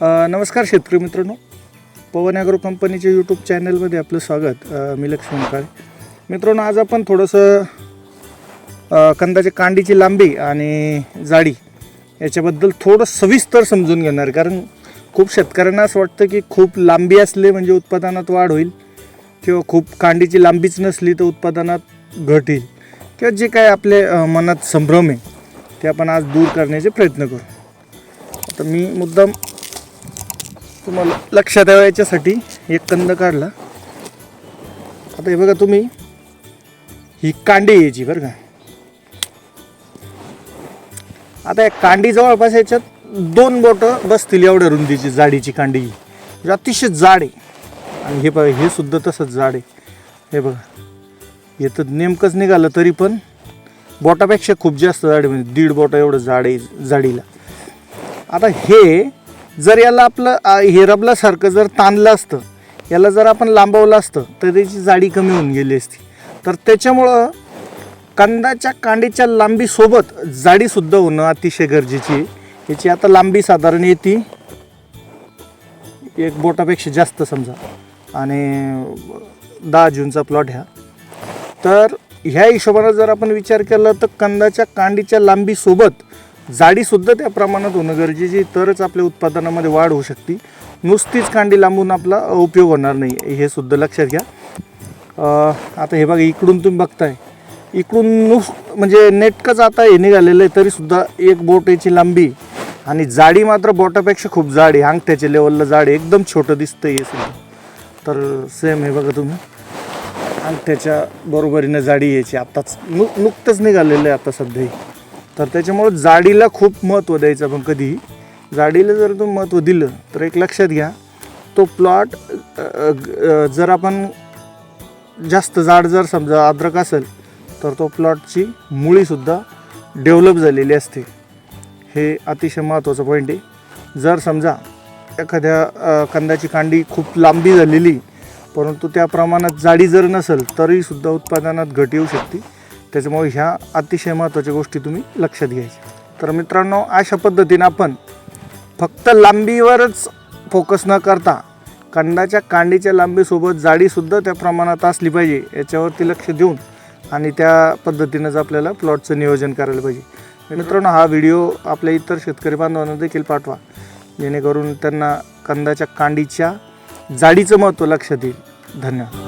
नमस्कार शेतकरी मित्रांनो. पवन ॲग्रो कंपनीच्या यूट्यूब चॅनलमध्ये आपलं स्वागत. मी लक्ष्मण काळे. मित्रांनो आज आपण थोडंसं कंदाच्या कांडीची लांबी आणि जाडी याच्याबद्दल थोडं सविस्तर समजून घेणार. कारण खूप शेतकऱ्यांना असं वाटतं की खूप लांबी असले म्हणजे उत्पादनात वाढ होईल किंवा खूप कांडीची लांबीच नसली तर उत्पादनात घट येईल किंवा जे काय आपले मनात संभ्रम आहे ते आपण आज दूर करण्याचे प्रयत्न करू. आता मी मुद्दाम तुम्हाला लक्षात यावं याच्यासाठी. एक कंद काढला. आता हे बघा तुम्ही. ही कांडी यायची बरं का. आता या कांडी जवळपास याच्यात दोन बोटं बसतील एवढ्या रुंदीची जाडीची कांडी. म्हणजे अतिशय जाड आहे. आणि हे बघा हे सुद्धा तसंच जाड आहे. हे बघा. हे तर नेमकंच निघालं तरी पण बोटापेक्षा खूप जास्त जाड म्हणजे दीड बोटा एवढं जाड आहे जाडीला. आता हे जर याला आपलं आ, जर ताणलं असतं याला जर आपण लांबवलं असतं तर त्याची जाडी कमी होऊन गेली असती. तर त्याच्यामुळं कंदाच्या कांडीच्या लांबीसोबत जाडीसुद्धा होणं अतिशय गरजेची आहे. याची आता लांबी साधारण येते. एक बोटापेक्षा जास्त समजा. आणि दहा जूनचा प्लॉट ह्या. तर ह्या हिशोबानं जर आपण विचार केला तर कंदाच्या कांडीच्या लांबीसोबत जाडीसुद्धा त्या प्रमाणात होणं गरजेची तरच आपल्या उत्पादनामध्ये वाढ होऊ शकते. नुसतीच कांडी लांबून आपला उपयोग होणार नाही. हे सुद्धा लक्षात घ्या. आता हे बघा इकडून तुम्ही बघताय. इकडून नुस म्हणजे नेटकंच आता हे निघालेलं आहे तरीसुद्धा एक बोट याची लांबी आणि जाडी मात्र बोटापेक्षा खूप जाड आहे. अंगठ्याच्या लेवलला जाड एकदम छोटं दिसतं हे सुद्धा. तर सेम हे बघा तुम्ही. अंगठ्याच्या बरोबरीनं जाडी यायची. आत्ताच नु नुकतंच निघालेलं आहे आता सध्या तर त्याच्यामुळं जाडीला खूप महत्त्व द्यायचं आपण कधीही. जाडीला जर तुम्ही महत्त्व दिलं तर एक लक्षात घ्या. तो प्लॉट जर आपण जास्त जाड जर समजा अद्रक असेल तर तो प्लॉटची मुळीसुद्धा डेव्हलप झालेली असते. हे अतिशय महत्त्वाचं पॉईंट आहे. जर समजा एखाद्या कंदाची कांडी खूप लांबी झालेली परंतु त्या प्रमाणात जाडी जर नसेल तरीसुद्धा उत्पादनात घट येऊ शकते. त्याच्यामुळे ह्या अतिशय महत्त्वाच्या गोष्टी तुम्ही लक्षात घ्यायच्या. तर मित्रांनो अशा पद्धतीनं आपण फक्त लांबीवरच फोकस न करता कंदाच्या कांडीच्या लांबीसोबत जाडीसुद्धा त्या प्रमाणात असली पाहिजे याच्यावरती लक्ष देऊन आणि त्या पद्धतीनंच आपल्याला प्लॉटचं नियोजन करायला पाहिजे. मित्रांनो हा व्हिडिओ आपल्या इतर शेतकरी बांधवांना देखील पाठवा. जेणेकरून त्यांना कंदाच्या कांडीच्या जाडीचं महत्त्व लक्षात येईल. धन्यवाद.